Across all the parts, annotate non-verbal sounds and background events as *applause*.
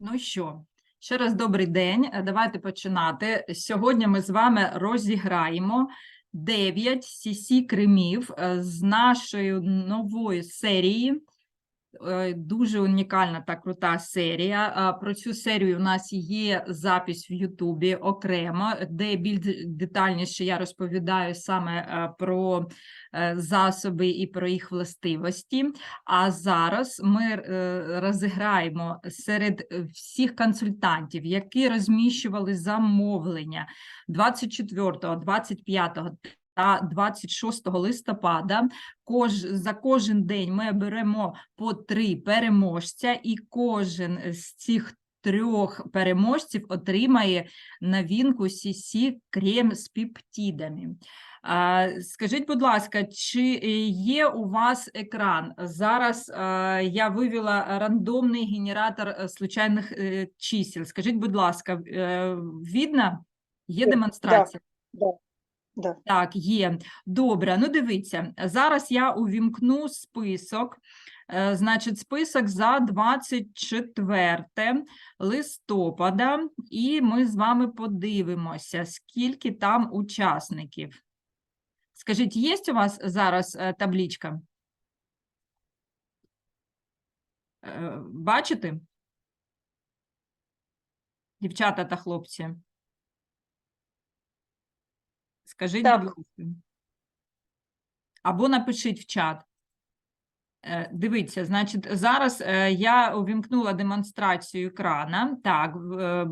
Ну що, ще раз добрий день. Е, Давайте починати. Сьогодні ми з вами розіграємо 9 CC кремів е, з нашої нової серії. Е, Дуже унікальна та крута серія. Про цю серію у нас є запис в Ютубі окремо, де більш детальніше я розповідаю саме е, про е, засоби і про їх властивості. А зараз ми е, розіграємо серед е, всіх консультантів, які розміщували замовлення 24, 25 та 26 листопада. Кож, за кожен день ми беремо по три переможця, і кожен з цих трьох переможців отримає новинку CC крем з пептидами. Скажіть, будь ласка, чи є у вас екран? Зараз я вивела рандомний генератор е, случайних е, чисел. Скажіть, будь ласка, е, видно? Є демонстрація? Да, да. Так, є. Добре, ну дивіться, зараз я увімкну список. Е, Значить, список за 24 листопада, і ми з вами подивимося, скільки там учасників. Скажіть, є у вас зараз е, табличка? Е, Бачите? Дівчата та хлопці. Скажіть, Так. будь ласка. Або напишіть в чат. Е, Дивіться, значить, зараз е, я увімкнула демонстрацію екрана. Так, е,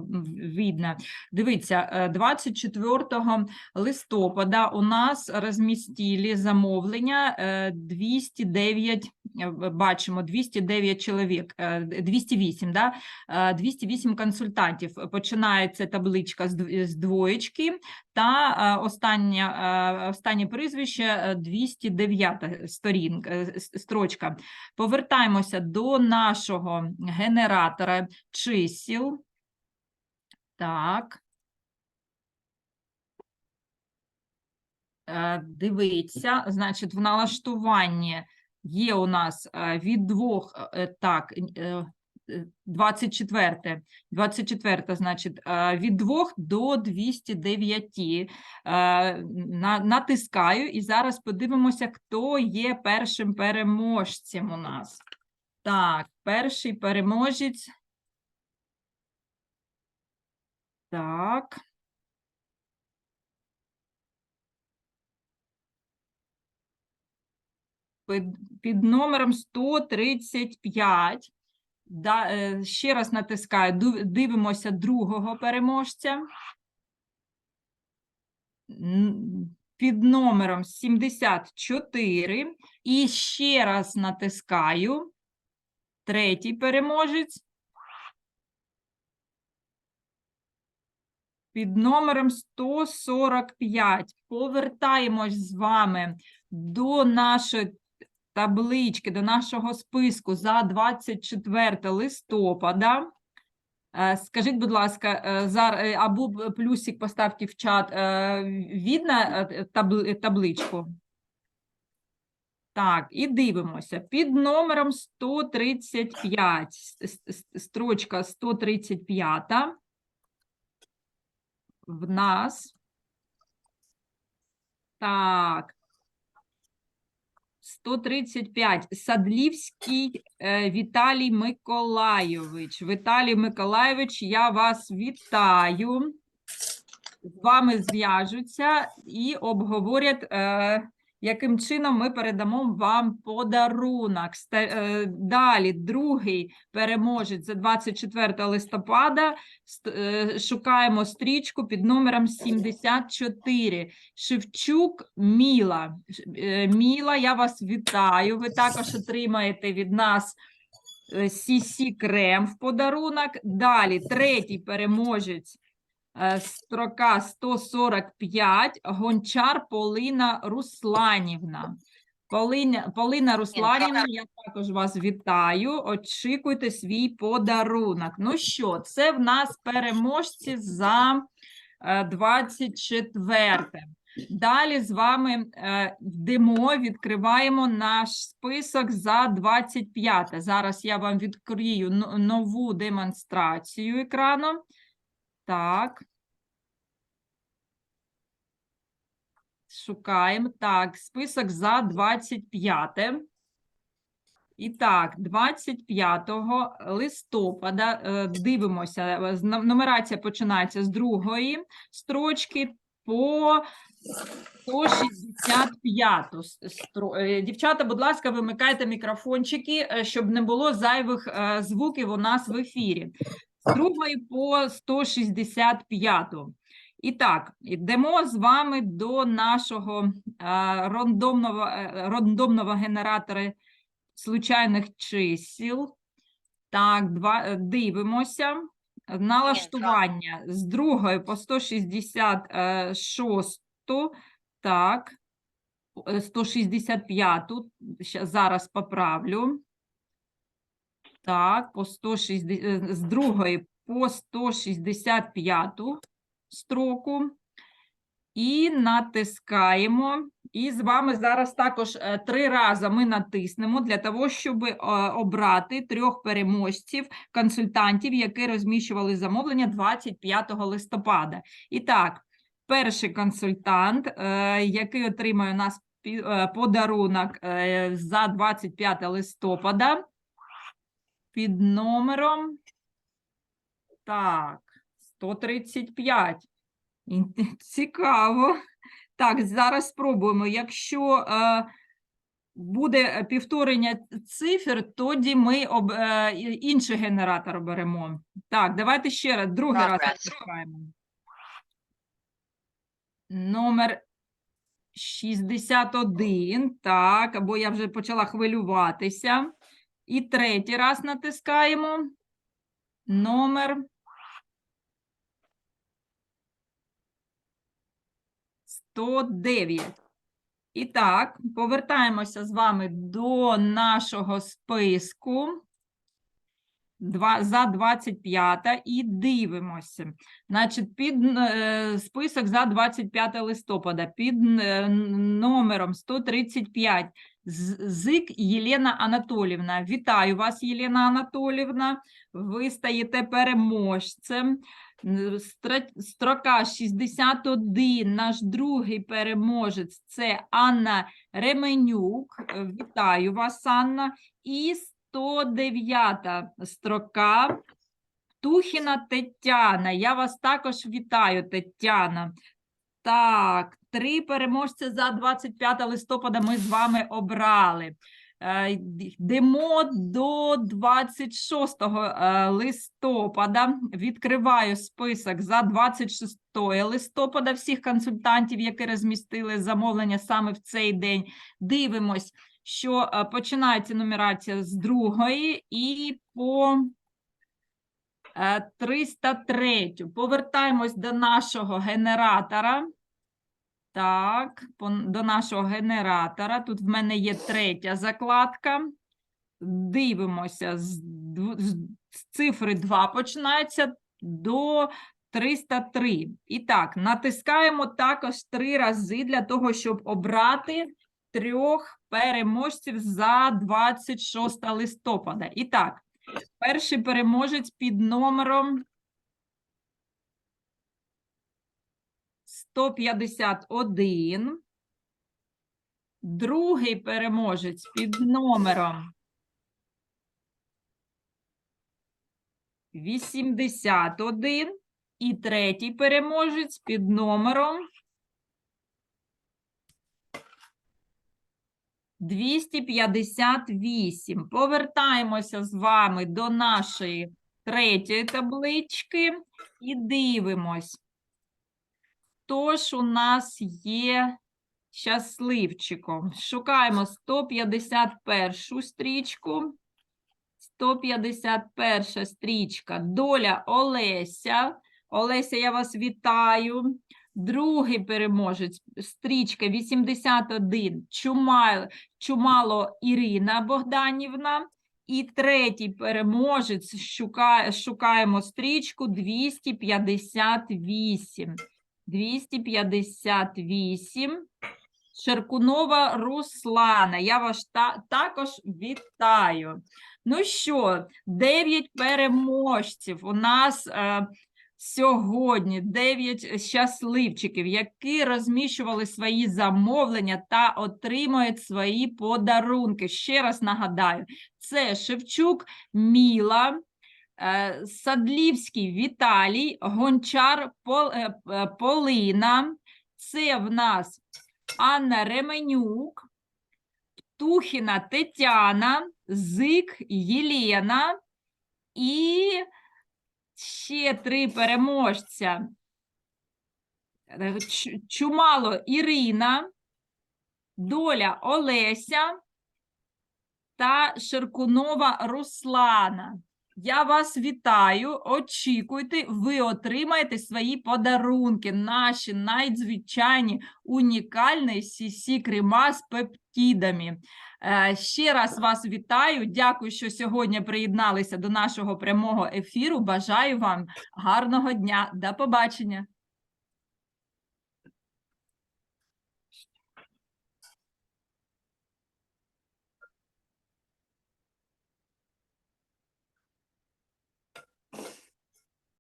видно. Дивіться, е, 24 листопада у нас розмістили замовлення е, 209, е, б- бачимо, 209 чоловік, е, 208, да? Е, 208 консультантів. Починається табличка з двоєчки, та е, останнє, е, останнє прізвище е, 209 сторінка, е, строчка. Повертаємося до нашого генератора чисел. Так. Е, Дивіться, значить, в налаштуванні є у нас е, від двох, е, так, е, е, 24, 24, значить, від 2 до 209. Е, Натискаю і зараз подивимося, хто є першим переможцем у нас. Так, перший переможець. Так. Під, номером 135. Да, е, ще раз натискаю, дивимося другого переможця. Під номером 74. І ще раз натискаю. Третій переможець. Під номером 145 повертаємось з вами до нашої таблички, до нашого списку за 24 листопада. Е, Скажіть, будь ласка, е, зар- е, або плюсик поставте в чат. Видно табличку? Так, і дивимося. Під номером 135, с- с- с- строчка 135 в нас. Так. 135. Садлівський е, Віталій Миколайович. Віталій Миколайович, я вас вітаю. З вами зв'яжуться і обговорять, е, яким чином ми передамо вам подарунок. Е, Далі, другий переможець за 24 листопада. Е, Шукаємо стрічку під номером 74. Шевчук Міла. Е, Міла, я вас вітаю. Ви також отримаєте від нас CC крем в подарунок. Далі, третій переможець. Е, Строка 145. Гончар Полина Русланівна. Полина, Полина Русланівна, я також вас вітаю. Очікуйте свій подарунок. Ну що, це в нас переможці за е, 24. Далі з вами е, йдемо, відкриваємо наш список за 25. Зараз я вам відкрию нову демонстрацію екрану. Так. Шукаємо. Так, список за 25. І так, 25 листопада е, дивимося. е, Нумерація починається з другої строчки по 165. с- е, Дівчата, будь ласка, вимикайте мікрофончики, щоб не було зайвих звуків у нас в ефірі. З другої по 165. І так, йдемо з вами до нашого е, рандомного, е, рандомного генератора случайних чисел. Так, два, е, дивимося. Налаштування з другої по 166, так, е, 165, ща- зараз поправлю. Так, по 160, е, з другої по 165 строку. І натискаємо. І з вами зараз також е, три рази ми натиснемо для того, щоб е, обрати трьох переможців, консультантів, які розміщували замовлення 25 листопада. І так, перший консультант, який отримає у нас подарунок за 25 листопада під номером так, 135. *laughs* Цікаво. Так, зараз спробуємо. Якщо е, буде повторення цифр, тоді ми об, е, інший генератор беремо. Так, давайте ще раз, другий раз Progress. відкриваємо. Номер 61. Так, або я вже почала хвилюватися. І третій раз натискаємо. Номер 109. І так, повертаємося з вами до нашого списку за 25 і дивимося. Значить, під е, список за 25 листопада під е, номером 135 З- Зик Єлена Анатолівна. Вітаю вас, Єлена Анатолівна. Ви стаєте переможцем. Строка 61, наш другий переможець це Анна Ременюк. Вітаю вас, Анна. І 109 строка Птухіна Тетяна. Я вас також вітаю, Тетяна. Так, три переможці за 25 листопада ми з вами обрали. Е, Йдемо до 26 е, листопада. Відкриваю список за 26 листопада всіх консультантів, які розмістили замовлення саме в цей день. Дивимось, що е, починається нумерація з другої і по е, 303. Повертаємось до нашого генератора. Так, до нашого генератора. Тут в мене є третя закладка. Дивимося, з, з, з цифри 2 починається до 303. І так, натискаємо також три рази для того, щоб обрати трьох переможців за 26 листопада. І так, перший переможець під номером 151. Другий переможець під номером 81. І третій переможець під номером 258. Повертаємося з вами до нашої третьої таблички і дивимось. Хто ж у нас є щасливчиком? Шукаємо 151 стрічку. 151 стрічка. Доля Олеся. Олеся, я вас вітаю. Другий переможець, стрічка 81, Чумало, Чумало Ірина Богданівна. І третій переможець, шукає, шукаємо стрічку 258. 258. Шеркунова Руслана. Я вас та, також вітаю. Ну що, 9 переможців у нас е, сьогодні, 9 щасливчиків, які розміщували свої замовлення та отримують свої подарунки. Ще раз нагадаю, це Шевчук Міла. Е, Садлівський Віталій, Гончар е, е, Полина. Це в нас Анна Ременюк, Птухіна Тетяна, Зик Єлена і ще три переможця. Е, Чумало Ірина, Доля Олеся та Ширкунова Руслана. Я вас вітаю. Очікуйте, ви отримаєте свої подарунки, наші надзвичайні унікальні сісі крема з пептидами. Е, Ще раз вас вітаю. Дякую, що сьогодні приєдналися до нашого прямого ефіру. Бажаю вам гарного дня. До побачення.